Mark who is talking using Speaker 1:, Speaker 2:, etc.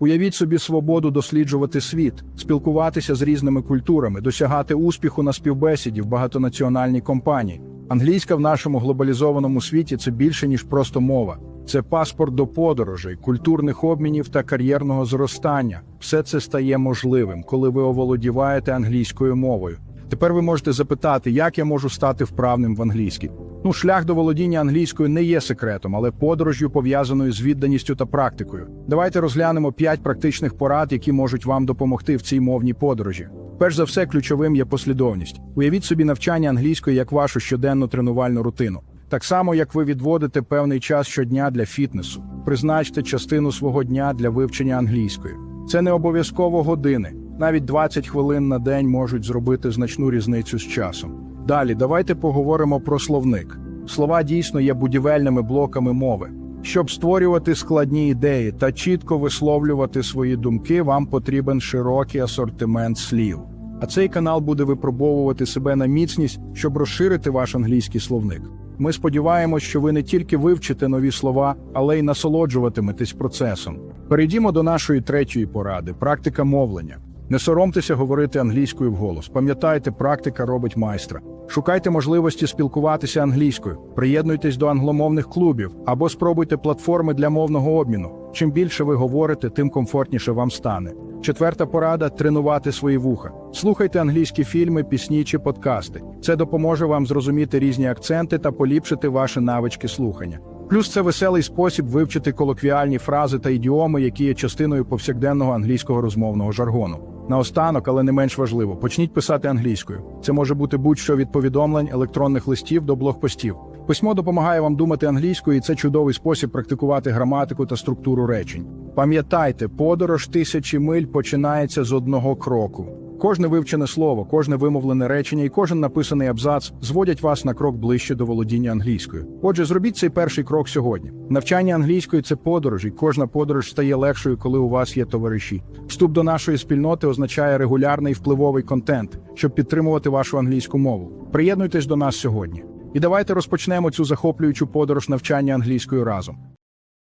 Speaker 1: Уявіть собі свободу досліджувати світ, спілкуватися з різними культурами, досягати успіху на співбесіді в багатонаціональній компанії. Англійська в нашому глобалізованому світі це більше ніж просто мова. Це паспорт до подорожей, культурних обмінів та кар'єрного зростання. Все це стає можливим, коли ви оволодіваєте англійською мовою. Тепер ви можете запитати, як я можу стати вправним в англійській. Ну, шлях до володіння англійською не є секретом, але подорожю пов'язаною з відданістю та практикою. Давайте розглянемо п'ять практичних порад, які можуть вам допомогти в цій мовній подорожі. Перш за все, ключовим є послідовність. Уявіть собі навчання англійської як вашу щоденну тренувальну рутину. Так само, як ви відводите певний час щодня для фітнесу, призначте частину свого дня для вивчення англійської. Це не обов'язково години. Навіть 20 хвилин на день можуть зробити значну різницю з часом. Далі давайте поговоримо про словник. Слова дійсно є будівельними блоками мови. Щоб створювати складні ідеї та чітко висловлювати свої думки, вам потрібен широкий асортимент слів. А цей канал буде випробовувати себе на міцність, щоб розширити ваш англійський словник. Ми сподіваємось, що ви не тільки вивчите нові слова, але й насолоджуватиметесь процесом. Перейдімо до нашої третьої поради практика мовлення. Не соромтеся говорити англійською вголос. Пам'ятайте, практика робить майстра. Шукайте можливості спілкуватися англійською, приєднуйтесь до англомовних клубів або спробуйте платформи для мовного обміну. Чим більше ви говорите, тим комфортніше вам стане. Четверта порада тренувати свої вуха. Слухайте англійські фільми, пісні чи подкасти. Це допоможе вам зрозуміти різні акценти та поліпшити ваші навички слухання. Плюс це веселий спосіб вивчити колоквіальні фрази та ідіоми, які є частиною повсякденного англійського розмовного жаргону. Наостанок, але не менш важливо, почніть писати англійською. Це може бути будь-що від повідомлень, електронних листів до блогпостів. Письмо допомагає вам думати англійською, і це чудовий спосіб практикувати граматику та структуру речень. Пам'ятайте, подорож тисячі миль починається з одного кроку. Кожне вивчене слово, кожне вимовлене речення і кожен написаний абзац зводять вас на крок ближче до володіння англійською. Отже, зробіть цей перший крок сьогодні. Навчання англійської це подорож, і кожна подорож стає легшою, коли у вас є товариші. Вступ до нашої спільноти означає регулярний впливовий контент, щоб підтримувати вашу англійську мову. Приєднуйтесь до нас сьогодні. І давайте розпочнемо цю захоплюючу подорож навчання англійською разом.